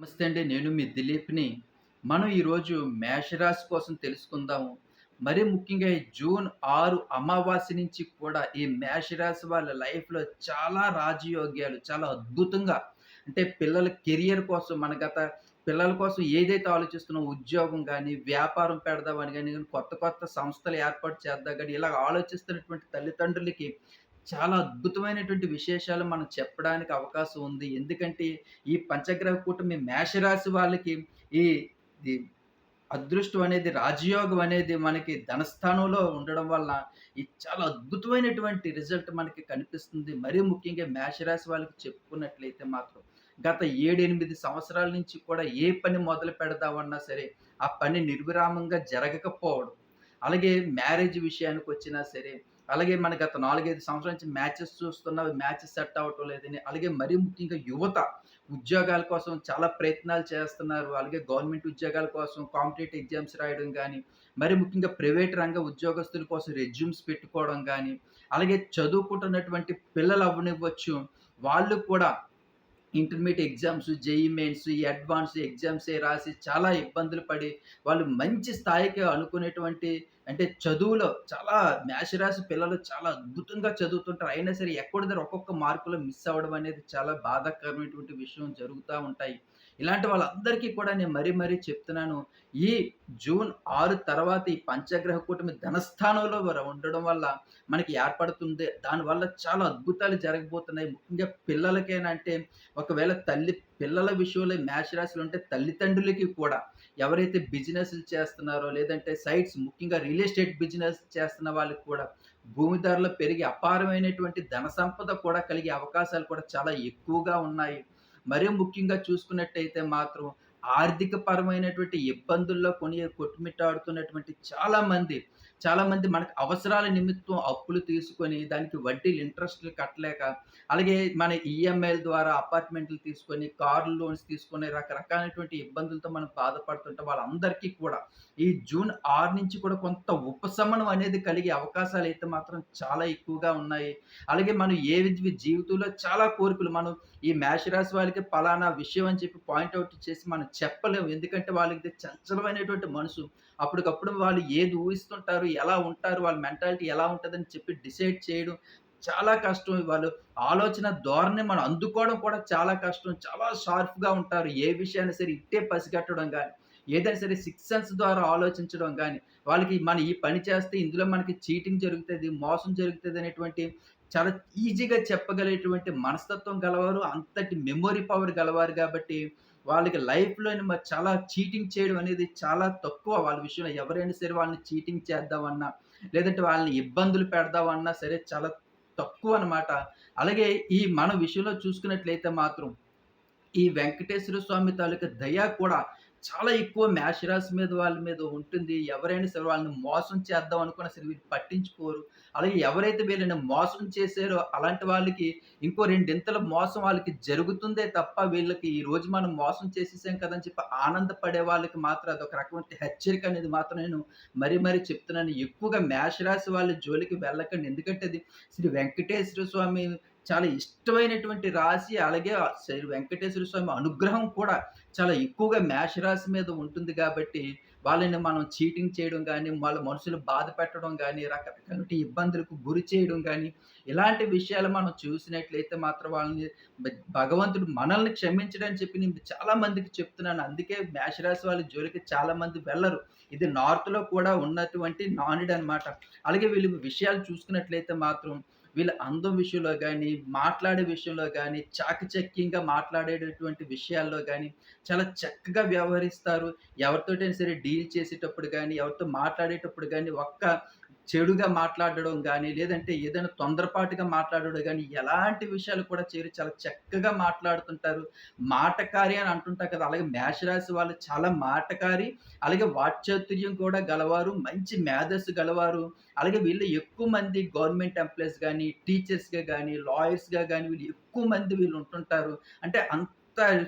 నమస్తే అండి. నేను మీ దిలీప్ని. మనం ఈరోజు మేషరాశి కోసం తెలుసుకుందాము మరి ముఖ్యంగా ఈ జూన్ ఆరు అమావాస్య నుంచి కూడా ఈ మేషరాశి వాళ్ళ లైఫ్లో చాలా రాజయోగ్యాలు చాలా అద్భుతంగా అంటే పిల్లల కెరియర్ కోసం మన గత పిల్లల కోసం ఏదైతే ఆలోచిస్తున్నా ఉద్యోగం కానీ వ్యాపారం పెడదామని కానీ కొత్త కొత్త సంస్థలు ఏర్పాటు చేద్దాం కానీ ఇలా ఆలోచిస్తున్నటువంటి తల్లిదండ్రులకి చాలా అద్భుతమైనటువంటి విశేషాలు మనం చెప్పడానికి అవకాశం ఉంది. ఎందుకంటే, ఈ పంచగ్రహ కూటమి మేషరాశి వాళ్ళకి ఈ అదృష్టం అనేది, రాజయోగం అనేది మనకి ధనస్థానంలో ఉండడం వల్ల, ఈ చాలా అద్భుతమైనటువంటి రిజల్ట్ మనకి కనిపిస్తుంది. మరీ ముఖ్యంగా మేషరాశి వాళ్ళకి చెప్పుకున్నట్లయితే మాత్రం, గత 7, 8 సంవత్సరాల నుంచి కూడా ఏ పని మొదలు పెడదామన్నా సరే, ఆ పని నిర్విరామంగా జరగకపోవడం. అలాగే మ్యారేజ్ విషయానికి వచ్చినా సరే అలాగే మన గత 4, 5 సంవత్సరాల నుంచి మ్యాచెస్ చూస్తున్నా మ్యాచెస్ సెట్ అవ్వటం లేదని, అలాగే మరీ ముఖ్యంగా యువత ఉద్యోగాల కోసం చాలా ప్రయత్నాలు చేస్తున్నారు. అలాగే గవర్నమెంట్ ఉద్యోగాల కోసం కాంపిటేటివ్ ఎగ్జామ్స్ రాయడం కానీ మరి ముఖ్యంగా ప్రైవేట్ రంగ ఉద్యోగస్తుల కోసం రెజ్యూమ్స్ పెట్టుకోవడం కానీ అలాగే చదువుకుంటున్నటువంటి పిల్లలు అవ్వనివ్వచ్చు, వాళ్ళు కూడా ఇంటర్మీడియట్ ఎగ్జామ్స్, జేఈ మెయిన్స్, ఈ అడ్వాన్స్ ఎగ్జామ్స్ రాసి చాలా ఇబ్బందులు పడి, వాళ్ళు మంచి స్థాయికి అనుకునేటువంటి అంటే చదువులో చాలా మేషరాశి పిల్లలు చాలా అద్భుతంగా చదువుతుంటారు. అయినా సరే ఎక్కడ ఒక్కొక్క మార్కులో మిస్ అవ్వడం అనేది చాలా బాధాకరమైనటువంటి విషయం జరుగుతూ ఉంటాయి. ఇలాంటి వాళ్ళందరికీ కూడా నేను మరీ మరీ చెప్తున్నాను. ఈ జూన్ ఆరు తర్వాత ఈ పంచగ్రహ కూటమి ధనస్థానంలో ఉండడం వల్ల మనకి ఏర్పడుతుంది. దానివల్ల చాలా అద్భుతాలు జరగబోతున్నాయి. ముఖ్యంగా పిల్లలకైనా అంటే ఒకవేళ తల్లి పిల్లల విషయంలో మేష రాశిలో ఉంటే తల్లిదండ్రులకి కూడా ఎవరైతే బిజినెస్‌లు చేస్తున్నారో లేదంటే సైట్స్ ముఖ్యంగా రియల్ ఎస్టేట్ బిజినెస్ చేస్తున్న వాళ్ళకి కూడా భూమి ధరలు పెరిగి అపారమైనటువంటి ధన సంపద కూడా కలిగే అవకాశాలు కూడా చాలా ఎక్కువగా ఉన్నాయి. మరీ ముఖ్యంగా చూసుకున్నట్టయితే మాత్రం ఆర్థిక పరమైనటువంటి ఇబ్బందుల్లో కొని కొట్టుమిట్టాడుతున్నటువంటి చాలామంది, చాలామంది మనకు అవసరాల నిమిత్తం అప్పులు తీసుకొని దానికి వడ్డీలు, ఇంట్రెస్ట్‌లు కట్టలేక, అలాగే మన ఈఎంఐల ద్వారా అపార్ట్‌మెంట్లు తీసుకొని, కార్ లోన్స్ తీసుకొని రకరకాలైనటువంటి ఇబ్బందులతో మనం బాధపడుతుంటే వాళ్ళందరికీ కూడా ఈ జూన్ ఆరు నుంచి కూడా కొంత ఉపశమనం అనేది కలిగే అవకాశాలు అయితే మాత్రం చాలా ఎక్కువగా ఉన్నాయి. అలాగే మనం ఏ విధ జీవితంలో చాలా కోరికలు మనం ఈ మేషరాశి వాళ్ళకి పలానా విషయం అని చెప్పి పాయింట్ చేసి మనం చెప్పలేము. ఎందుకంటే వాళ్ళకి చంచలమైనటువంటి మనసు. అప్పటికప్పుడు వాళ్ళు ఏది ఊహిస్తుంటారు, ఎలా ఉంటారు, వాళ్ళ మెంటాలిటీ ఎలా ఉంటుందని చెప్పి డిసైడ్ చేయడం చాలా కష్టం. వాళ్ళు ఆలోచన ధోరణి మనం అందుకోవడం కూడా చాలా కష్టం. చాలా షార్ప్‌గా ఉంటారు. ఏ విషయాన్ని సరే ఇట్టే పసిగట్టడం కానీ ఏదైనా సరే సిక్స్ సెన్స్ ద్వారా ఆలోచించడం కానీ వాళ్ళకి మనం ఈ పని చేస్తే ఇందులో మనకి చీటింగ్ జరుగుతుంది మోసం జరుగుతుంది అనేటువంటి చాలా ఈజీగా చెప్పగలిగేటువంటి మనస్తత్వం గలవారు. అంతటి మెమొరీ పవర్ గలవారు కాబట్టి వాళ్ళకి లైఫ్లో మరి చాలా చీటింగ్ చేయడం అనేది చాలా తక్కువ వాళ్ళ విషయంలో. ఎవరైనా సరే వాళ్ళని చీటింగ్ చేద్దామన్నా, లేదంటే వాళ్ళని ఇబ్బందులు పెడదామన్నా సరే చాలా తక్కువ అనమాట అలాగే ఈ మన విషయంలో చూసుకున్నట్లయితే మాత్రం, ఈ వెంకటేశ్వర స్వామి తాలూకా దయ కూడా చాలా ఎక్కువ మేషరాశి మీద వాళ్ళ మీద ఉంటుంది. ఎవరైనా సరే వాళ్ళని మోసం చేద్దాం అనుకున్నా సరే వీళ్ళు పట్టించుకోరు. అలాగే ఎవరైతే వీళ్ళని మోసం చేశారో అలాంటి వాళ్ళకి ఇంకో రెండింతల మోసం వాళ్ళకి జరుగుతుందే తప్ప వీళ్ళకి ఈ రోజు మనం మోసం చేసేసాం కదా! అని చెప్పి ఆనందపడే వాళ్ళకి మాత్రం అదొక రకమైన హెచ్చరిక అనేది మాత్రం నేను మరీ మరీ చెప్తున్నాను. ఎక్కువగా మేషరాశి వాళ్ళ జోలికి వెళ్ళకండి. ఎందుకంటే అది శ్రీ వెంకటేశ్వర స్వామి చాలా ఇష్టమైనటువంటి రాశి. అలాగే శ్రీ వెంకటేశ్వర స్వామి అనుగ్రహం కూడా చాలా ఎక్కువగా మేషరాశి మీద ఉంటుంది కాబట్టి వాళ్ళని మనం చీటింగ్ చేయడం కానీ వాళ్ళ మనుషులు బాధ పెట్టడం కానీ రకరకాల ఇబ్బందులకు గురి చేయడం కానీ ఇలాంటి విషయాలు మనం చూసినట్లయితే మాత్రం వాళ్ళని భగవంతుడు మనల్ని క్షమించడని చెప్పి నేను చాలా మందికి చెప్తున్నాను. అందుకే మేషరాశి వాళ్ళ జోలికి చాలా మంది వెళ్ళరు ఇది నార్త్‌లో కూడా ఉన్నటువంటి నానుడనమాట. అలాగే వీళ్ళు విషయాలు చూసుకున్నట్లయితే మాత్రం వీళ్ళ అందం విషయంలో కానీ మాట్లాడే విషయంలో కానీ చాకచక్యంగా మాట్లాడేటటువంటి విషయాల్లో కానీ చాలా చక్కగా వ్యవహరిస్తారు. ఎవరితోటైనా సరే డీల్ చేసేటప్పుడు కానీ ఎవరితో మాట్లాడేటప్పుడు కానీ ఒక్క చెడుగా మాట్లాడడం కానీ లేదంటే ఏదైనా తొందరపాటుగా మాట్లాడడం కానీ ఎలాంటి విషయాలు కూడా చేరి చాలా చక్కగా మాట్లాడుతుంటారు. మాటకారి అని అంటుంటారు కదా! అలాగే మేషరాశి వాళ్ళు చాలా మాటకారి, అలాగే వాక్చాతుర్యం కూడా గలవారు, మంచి మేధస్సు గలవారు. అలాగే వీళ్ళు ఎక్కువ మంది గవర్నమెంట్ ఎంప్లాయీస్ కానీ టీచర్స్‌గా కానీ లాయర్స్‌గా కానీ వీళ్ళు ఎక్కువ మంది వీళ్ళు ఉంటుంటారు. అంటే అంత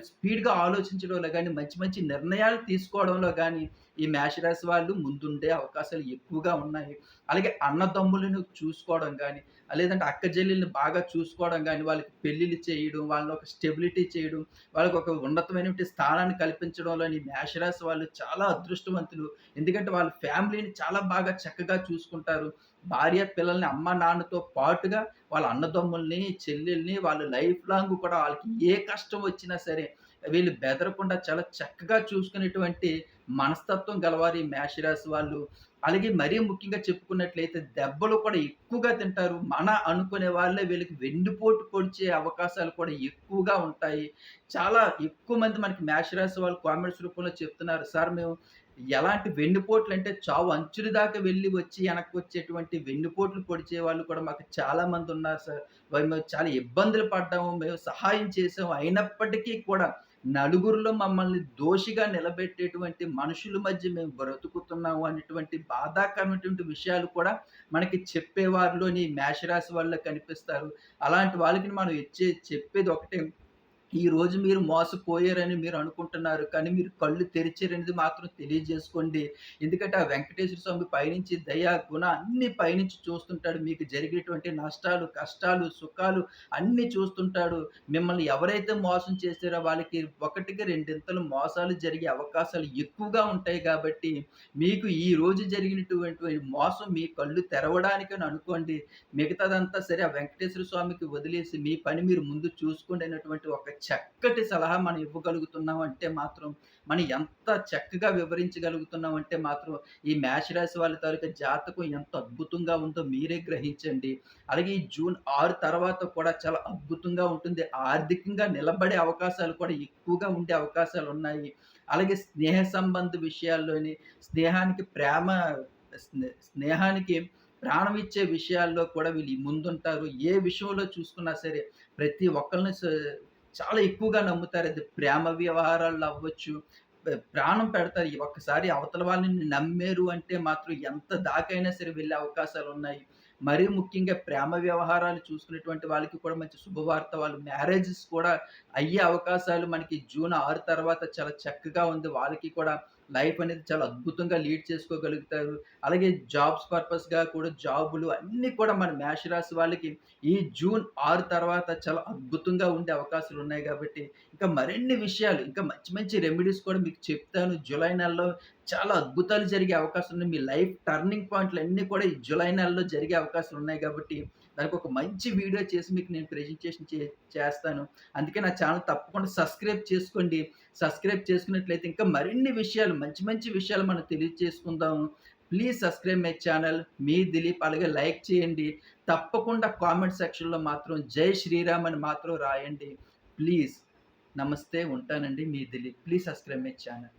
స్పీడ్‌గా ఆలోచించడంలో కానీ మంచి మంచి నిర్ణయాలు తీసుకోవడంలో కానీ ఈ మేషరాశి వాళ్ళు ముందుండే అవకాశాలు ఎక్కువగా ఉన్నాయి. అలాగే అన్నదమ్ములను చూసుకోవడం కానీ లేదంటే అక్క చెల్లెల్ని బాగా చూసుకోవడం కానీ వాళ్ళకి పెళ్ళిళ్ళు చేయడం, వాళ్ళని ఒక స్టెబిలిటీ చేయడం, వాళ్ళకి ఒక ఉన్నతమైనటువంటి స్థానాన్ని కల్పించడంలోని మేషరాశి వాళ్ళు చాలా అదృష్టవంతులు. ఎందుకంటే వాళ్ళ ఫ్యామిలీని చాలా బాగా చక్కగా చూసుకుంటారు. భార్య, పిల్లల్ని అమ్మ, నాన్నతో పాటుగా వాళ్ళ అన్నదమ్ముల్ని, చెల్లెల్ని వాళ్ళ లైఫ్ లాంగ్ కూడా వాళ్ళకి ఏ కష్టం వచ్చినా సరే వీళ్ళు బెదరకుండా చాలా చక్కగా చూసుకునేటువంటి మనస్తత్వం గలవారి మేషరాశి వాళ్ళు. అలాగే మరీ ముఖ్యంగా చెప్పుకున్నట్లయితే దెబ్బలు కూడా ఎక్కువగా తింటారు. మన అనుకునే వాళ్ళే వీళ్ళకి వెన్నుపోటు పొడిచే అవకాశాలు కూడా ఎక్కువగా ఉంటాయి. చాలా ఎక్కువ మంది మనకి మేషరాశి వాళ్ళు కామెంట్స్ రూపంలో చెప్తున్నారు. సార్ మేము ఎలాంటి వెన్నుపోట్లు అంటే చావు అంచుల దాకా వెళ్ళి వచ్చి వెనక్కొచ్చేటువంటి వెన్నుపోట్లు పొడిచే వాళ్ళు కూడా మాకు చాలా మందున్నారు సార్. మేము చాలా ఇబ్బందులు పడ్డాము. మేము సహాయం చేసాము. అయినప్పటికీ కూడా నలుగురిలో మమ్మల్ని దోషిగా నిలబెట్టేటువంటి మనుషుల మధ్య మేము బ్రతుకుతున్నాము అనేటువంటి బాధాకరమైనటువంటి విషయాలు కూడా మనకి చెప్పేవారిలోని మేషరాశి వాళ్ళే కనిపిస్తారు. అలాంటి వాళ్ళకి మనం ఇచ్చే చెప్పేది ఒకటే ఈరోజు మీరు మోసపోయారని మీరు అనుకుంటున్నారు. కానీ మీరు కళ్ళు తెరిచారనేది మాత్రం తెలియజేసుకోండి. ఎందుకంటే ఆ వెంకటేశ్వర స్వామి పైనుంచి దయ, గుణ అన్ని పైనుంచి చూస్తుంటాడు. మీకు జరిగేటువంటి నష్టాలు, కష్టాలు, సుఖాలు అన్నీ చూస్తుంటాడు. మిమ్మల్ని ఎవరైతే మోసం చేశారో వాళ్ళకి ఒకటికి రెండింతలు మోసాలు జరిగే అవకాశాలు ఎక్కువగా ఉంటాయి కాబట్టి మీకు ఈ రోజు జరిగినటువంటి మోసం మీ కళ్ళు తెరవడానికని అనుకోండి. మిగతాదంతా సరే ఆ వెంకటేశ్వర స్వామికి వదిలేసి మీ పని మీరు ముందు చూసుకోండి అనేటువంటి ఒక చక్కటి సలహా మనం ఇవ్వగలుగుతున్నాం అంటే మాత్రం మనం ఎంత చక్కగా వివరించగలుగుతున్నాం అంటే మాత్రం ఈ మేష రాశి వాళ్ళ తాలూకా జాతకం ఎంత అద్భుతంగా ఉందో మీరే గ్రహించండి. అలాగే ఈ జూన్ ఆరు తర్వాత కూడా చాలా అద్భుతంగా ఉంటుంది. ఆర్థికంగా నిలబడే అవకాశాలు కూడా ఎక్కువగా ఉండే అవకాశాలు ఉన్నాయి అలాగే స్నేహ సంబంధ విషయాల్లోని స్నేహానికి ప్రేమ స్నేహానికి ప్రాణం ఇచ్చే విషయాల్లో కూడా వీళ్ళు ముందుంటారు. ఏ విషయంలో చూసుకున్నా సరే ప్రతి ఒక్కరిని చాలా ఎక్కువగా నమ్ముతారు. అది ప్రేమ వ్యవహారాల్లో అవ్వచ్చు. ప్రాణం పెడతారు. ఒక్కసారి అవతల వాళ్ళని నమ్మారు అంటే మాత్రం ఎంత దాకైనా సరే వెళ్ళే అవకాశాలు ఉన్నాయి మరీ ముఖ్యంగా ప్రేమ వ్యవహారాలు చూసుకునేటువంటి వాళ్ళకి కూడా మంచి శుభవార్త. వాళ్ళు మ్యారేజెస్ కూడా అయ్యే అవకాశాలు మనకి జూన్ ఆరు తర్వాత చాలా చక్కగా ఉంది. వాళ్ళకి కూడా లైఫ్ అనేది చాలా అద్భుతంగా లీడ్ చేసుకోగలుగుతారు. అలాగే జాబ్స్ పర్పస్‌గా కూడా జాబులు అన్నీ కూడా మన మేష రాశి వాళ్ళకి ఈ జూన్ ఆరు తర్వాత చాలా అద్భుతంగా ఉండే అవకాశాలు ఉన్నాయి కాబట్టి ఇంకా మరిన్ని విషయాలు ఇంకా మంచి మంచి రెమెడీస్ కూడా మీకు చెప్తాను. జూలై నెలలో చాలా అద్భుతాలు జరిగే అవకాశం ఉంది మీ లైఫ్ టర్నింగ్ పాయింట్లు అన్నీ కూడా ఈ జూలై నెలలో జరిగే అవకాశాలు ఉన్నాయి కాబట్టి దానికి ఒక మంచి వీడియో చేసి మీకు నేను ప్రెజెంటేషన్ చే చేస్తాను. అందుకే నా ఛానల్ తప్పకుండా సబ్స్క్రైబ్ చేసుకోండి. సబ్స్క్రైబ్ చేసుకున్నట్లయితే ఇంకా మరిన్ని విషయాలు మంచి మంచి విషయాలు మనం తెలియజేసుకుందాము. ప్లీజ్ సబ్స్క్రైబ్ మై ఛానల్ మీ దిలీప్. అలాగే లైక్ చేయండి. తప్పకుండా కామెంట్ సెక్షన్‌లో మాత్రం జై శ్రీరామ్ అని మాత్రం రాయండి. ప్లీజ్. నమస్తే. ఉంటానండి. మీ Dilip. Please subscribe my channel